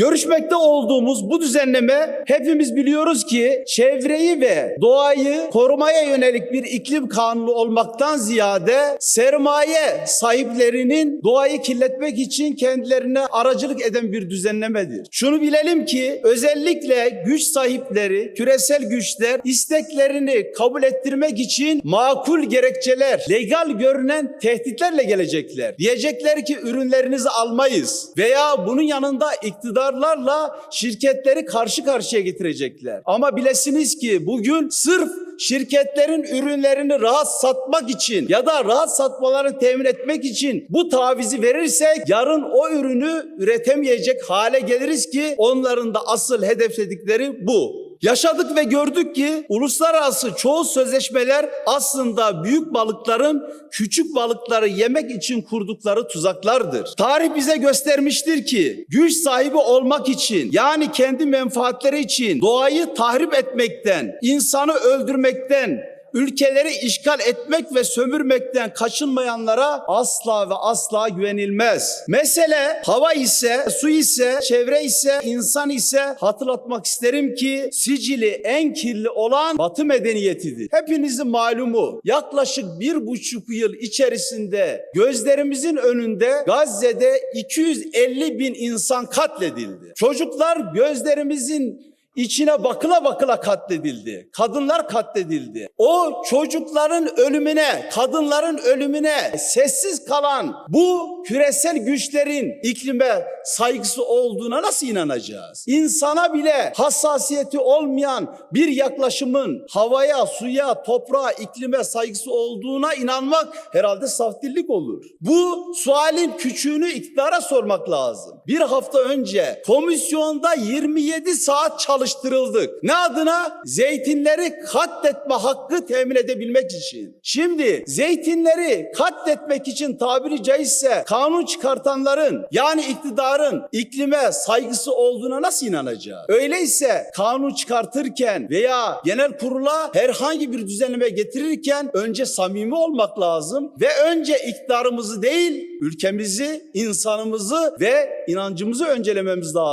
Görüşmekte olduğumuz bu düzenleme hepimiz biliyoruz ki çevreyi ve doğayı korumaya yönelik bir iklim kanunu olmaktan ziyade sermaye sahiplerinin doğayı kirletmek için kendilerine aracılık eden bir düzenlemedir. Şunu bilelim ki özellikle güç sahipleri, küresel güçler isteklerini kabul ettirmek için makul gerekçeler, legal görünen tehditlerle gelecekler. Diyecekler ki ürünlerinizi almayız veya bunun yanında iktidarlarla şirketleri karşı karşıya getirecekler. Ama bilesiniz ki bugün sırf şirketlerin ürünlerini rahat satmak için ya da rahat satmalarını temin etmek için bu tavizi verirsek yarın o ürünü üretemeyecek hale geliriz ki onların da asıl hedefledikleri bu. Yaşadık ve gördük ki uluslararası çoğu sözleşmeler aslında büyük balıkların küçük balıkları yemek için kurdukları tuzaklardır. Tarih bize göstermiştir ki güç sahibi olmak için yani kendi menfaatleri için doğayı tahrip etmekten, insanı öldürmekten, ülkeleri işgal etmek ve sömürmekten kaçınmayanlara asla ve asla güvenilmez. Mesele hava ise, su ise, çevre ise, insan ise hatırlatmak isterim ki sicili en kirli olan Batı medeniyetidir. Hepinizin malumu yaklaşık bir buçuk yıl içerisinde gözlerimizin önünde Gazze'de 250 bin insan katledildi. Çocuklar gözlerimizin İçine bakıla bakıla katledildi. Kadınlar katledildi. O çocukların ölümüne, kadınların ölümüne sessiz kalan bu küresel güçlerin iklime saygısı olduğuna nasıl inanacağız? İnsana bile hassasiyeti olmayan bir yaklaşımın havaya, suya, toprağa, iklime saygısı olduğuna inanmak herhalde saftillik olur. Bu sualin küçüğünü iktidara sormak lazım. Bir hafta önce komisyonda 27 saat çalıştırıldık. Ne adına? Zeytinleri katletme hakkı temin edebilmek için. Şimdi zeytinleri katletmek için tabiri caizse kanun çıkartanların yani iktidarın iklime saygısı olduğuna nasıl inanacağız? Öyleyse kanun çıkartırken veya genel kurula herhangi bir düzenleme getirirken önce samimi olmak lazım ve önce iktidarımızı değil ülkemizi, insanımızı ve inancımızı öncelememiz lazım.